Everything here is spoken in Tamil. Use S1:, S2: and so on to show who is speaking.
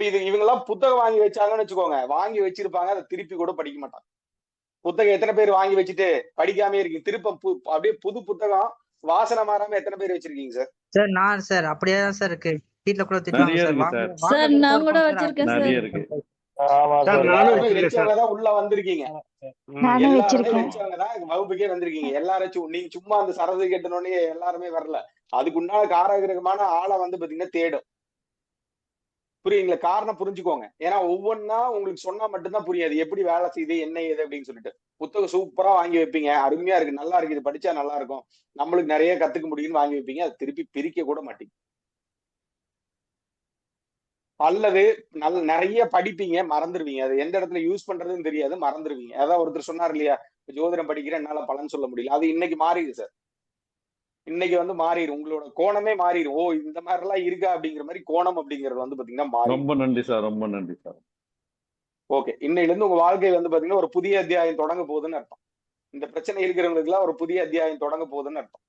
S1: இப்ப இது இவங்க எல்லாம் புத்தகம் வாங்கி வச்சாங்கன்னு வச்சுக்கோங்க. வாங்கி வச்சிருப்பாங்க அதை திருப்பி கூட படிக்க மாட்டாங்க. புத்தகம் எத்தனை பேர் வாங்கி வச்சுட்டு படிக்காம இருக்கீங்க? திருப்ப பு- அப்படியே புது புத்தகம் வாசனை மாறாம எத்தனை பேர் வச்சிருக்கீங்க சார்?
S2: சார் நான் சார் அப்படியே தான் சார் இருக்கு. வீட்ல கூட திட்டுவாங்க சார்.
S3: இருக்கு
S4: நான் வச்சிருக்கேன் சார்.
S3: இருக்கு.
S1: உள்ள வந்திருக்கீங்க. வகுப்புக்கே வந்திருக்கீங்க. எல்லாரும் நீங்க சும்மா அந்த சரது கேட்டனோடனே எல்லாருமே வரல. அதுக்கு உண்டான காரகிரகமான ஆளை வந்து பாத்தீங்கன்னா தேடும். புரியுங்களா காரணம் புரிஞ்சுக்கோங்க. ஏன்னா ஒவ்வொன்னா உங்களுக்கு சொன்னா மட்டும்தான் புரியாது. எப்படி வேலை செய்யுது என்ன ஏது அப்படின்னு சொல்லிட்டு. புத்தகம் சூப்பரா வாங்கி வைப்பீங்க. அருமையா இருக்கு. நல்லா இருக்கு. இது படிச்சா நல்லா இருக்கும். நம்மளுக்கு நிறைய கத்துக்க முடியும்னு வாங்கி வைப்பீங்க. அதை திருப்பி பிரிக்க கூட மாட்டீங்க. அல்லது நல்ல நிறைய படிப்பீங்க மறந்துடுவீங்க அது எந்த இடத்துல யூஸ் பண்றதுன்னு தெரியாது. மறந்துடுவீங்க அதான் ஒருத்தர் சொன்னார் இல்லையா? ஜோதிடம் படிக்கிறேன். என்னால பலன் சொல்ல முடியல. அது இன்னைக்கு மாறிடுது சார் இன்னைக்கு வந்து மாறிடும் உங்களோட கோணமே மாறிடும் ஓ இந்த மாதிரி எல்லாம் இருக்கா அப்படிங்கிற மாதிரி கோணம் அப்படிங்கிறது வந்து பாத்தீங்கன்னா
S3: ரொம்ப நன்றி சார். ரொம்ப நன்றி சார்.
S1: ஓகே. இன்னையில இருந்து உங்க வாழ்க்கை வந்து பாத்தீங்கன்னா ஒரு புதிய அத்தியாயம் தொடங்க போகுதுன்னு அர்த்தம். இந்த பிரச்சனை இருக்கிறவங்களுக்கு எல்லாம் ஒரு புதிய அத்தியாயம் தொடங்க போகுதுன்னு அர்த்தம்.